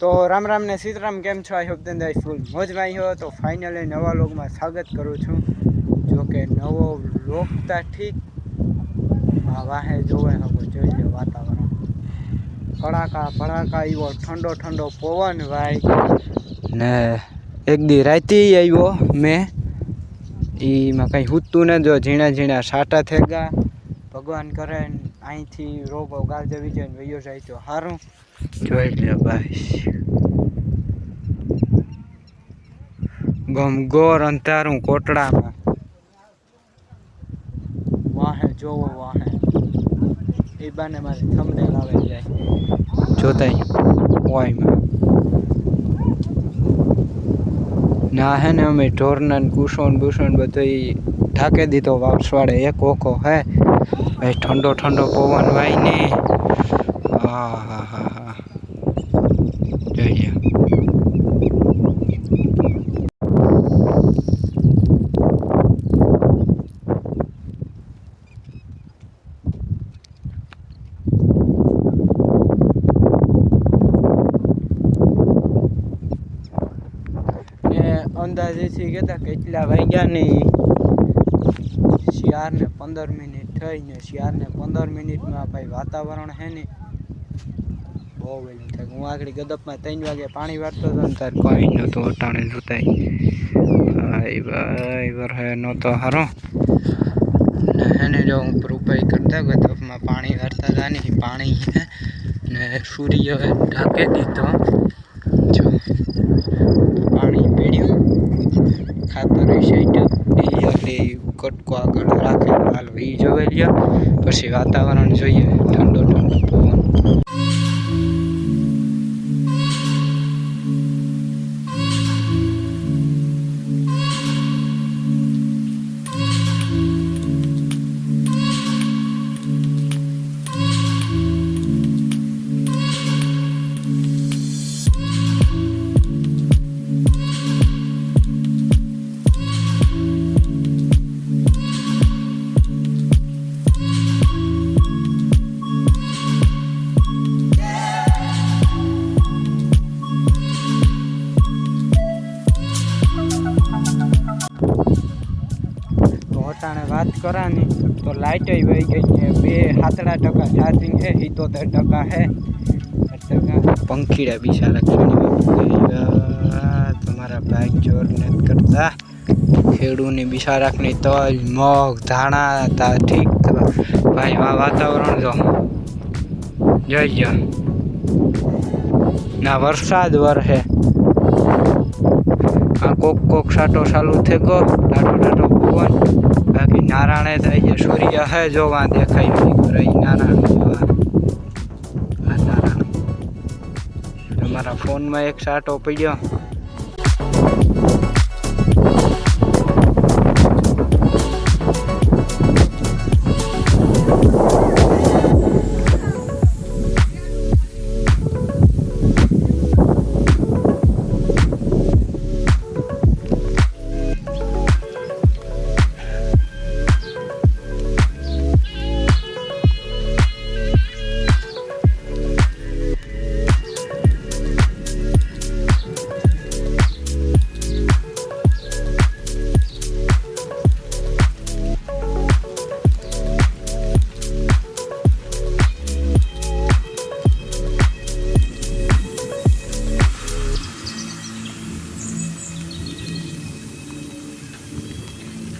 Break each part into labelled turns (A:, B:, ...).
A: તો રામ રામ ને સીતરામ, કેમ છો? આઈ હોપ ધેન આઈ ફૂલ મોજમાં આવ્યો તો ફાઇનલી નવા લોગમાં સ્વાગત કરું છું. જો કે નવો લોક તો ઠીક. વાહે જોવે હવે જોઈ લે વાતાવરણ. કડાકા ભડાકા એવો ઠંડો ઠંડો પવન ભાઈ. ને એક દી રાતે આવ્યો મેં. એમાં કંઈ હૂતું ન જો ઝીણા ઝીણા સાટા થઈ ગયા ભગવાન કરે અહીંથી રોગો ગાલ જવી જાય વયો જાય તો સારું જોઈ લે ભાઈ ગમગોર અંધારું કોટડામાં વાહે જોવો વાહે એ બાને મારે થમને લાવે જાય જોતાય વાયમાં ના હે ને અમે ઢોરના કુસણ બુસણ બધાઈ ઢાકે દીધો વાપસવાડે એક ઓખો હે. ભાઈ ઠંડો ઠંડો પવન વાય ને હા હા હા હા જોઈએ ને અંદાજેથી કહેતા કેટલા વાગ્યા નહીં શિયાળને પંદર મિનિટ થઈ ને ચાર પંદર મિનિટમાં ભાઈ વાતાવરણ હે ને બહુ વહેલું થાય. હું આગળ ગદપમાં ત્રણ વાગે પાણી વાળતો હતો ને તાર કોઈ નહોતું, અટાણે જોતાય. વરહે નહોતો હારો. એને જો હું રૂપાઈ કરતા ગદપમાં પાણી વાળતા હતા ને, પાણી ને સૂર્ય ઢાંકી દીધો. જો પાણી પીડ્યું સાઈડ એ આગળ કટકો આગળ રાખે, હાલ એ જોવે લ્યો. પછી વાતાવરણ જોઈએ, ઠંડો ઠંડો પવન. તો અટાણે વાત કરાની, તો લાઇટ વહી ગઈ છે. બે સાતડા ટકા ચાર્જિંગ છે સિત્તોતેર ટકા છે. ટકા. પંખીડા બિચારા તમારા બાઇક જોર ને કરતા. ખેડૂની બિચારાકની તલ, મગ, ધાણા, તા ઠીક ભાઈ વા વાતાવરણ જો. જોઈ જો ના, વરસાદ વરહે. કોક કોક સાટો ચાલુ થઈ ગયો. ટાટો ટાટો પવન બાકી નારાયણે થાય છે સૂર્ય હે જોવા દેખાય નારાયણ જોવા. નારાયણ. તમારા ફોનમાં એક સાટો પડ્યો.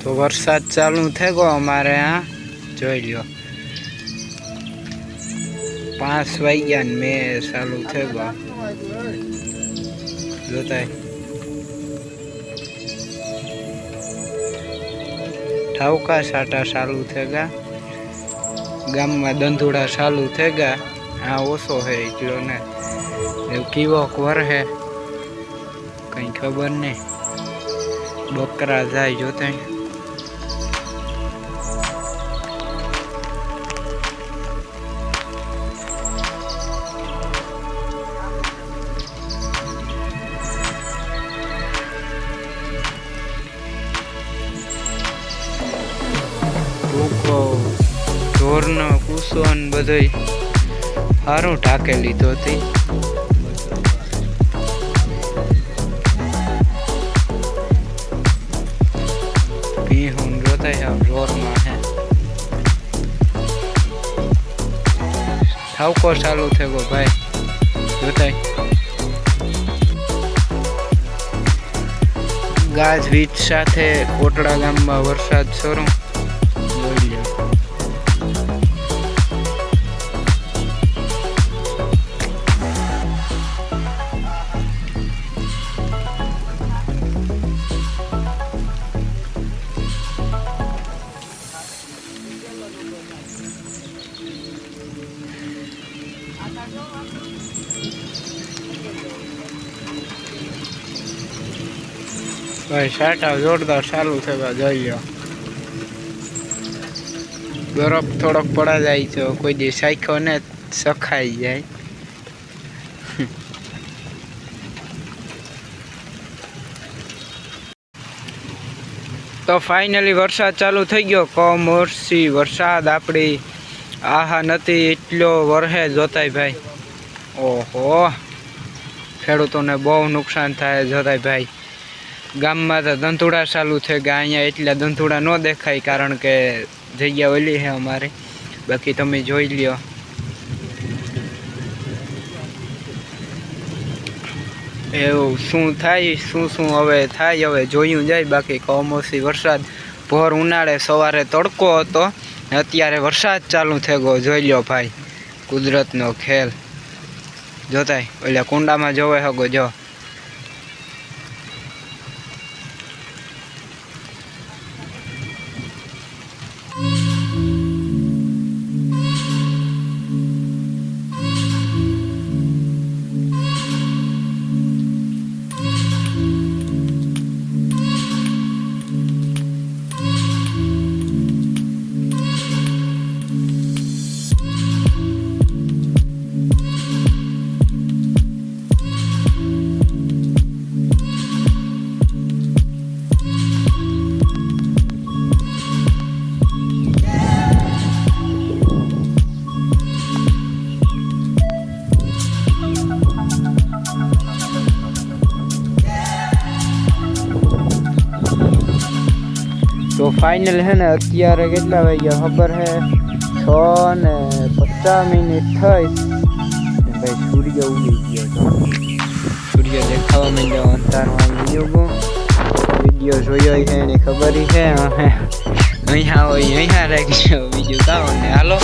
A: તો વરસાદ ચાલુ થઈ ગયો અમારે આ જોઈ લ્યો. પાંચ વાગ્યા ને મેં ચાલુ થઈ ગયો. જોતાય. ઠાવકા સાટા ચાલુ થઈ ગયા. ગામમાં દંધુડા ચાલુ થઈ ગયા. આ ઓછો હે, એટલો ને. કીવોક વરહે. કંઈ ખબર નહીં. બકરા જાય જોતાય. બધું સારું ઢાકે લીધો હતી ભી હું રોતા હે ઠાવકો ચાલુ થયો ભાઈ. જોતાય ગાજ વીજ સાથે કોટડા ગામમાં વરસાદ શરૂ. ભાઈ સાટા જોરદાર ચાલુ થવા જોઈ બરફ થોડોક પડા જાય તો કોઈ દી સાયખો ને સખાઈ જાય. તો ફાઇનલી વરસાદ ચાલુ થઈ ગયો. કમોરસી વરસાદ આપણી આહા નથી, એટલો વરહે જોતાય ભાઈ. ઓહો, ખેડૂતોને બહુ નુકસાન થાય જોતાય ભાઈ. ગામમાં તો ધંધુડા ચાલુ છે, કે અહીંયા એટલા ધંધુડા ન દેખાય, કારણ કે જગ્યા ઓલી છે અમારે. બાકી તમે જોઈ લ્યો. એવું શું થાય, શું શું હવે થાય, હવે જોયું જાય. બાકી કમોસી વરસાદ, ભોર ઉનાળે સવારે તડકો હતો, અત્યારે વરસાદ ચાલુ થઈ ગયો. જોઈ લ્યો ભાઈ, કુદરતનો ખેલ. જોતાય, ઓલા કુંડામાં જોવે હગો, જો. ફાઇનલ છે ને, અત્યારે કેટલા વાગ્યા? ખબર હે? છ ને પચાસ મિનિટ થઈ. ભાઈ, સૂર્ય ઉગી ગયો તો સૂર્ય દેખાવા માંડ્યો અંધારમાં વીડિયો વીડિયો જોયો છે, એની ખબર છે અહીંયા હોય, અહીંયા રાખજો. બીજું કામ ને, હાલો.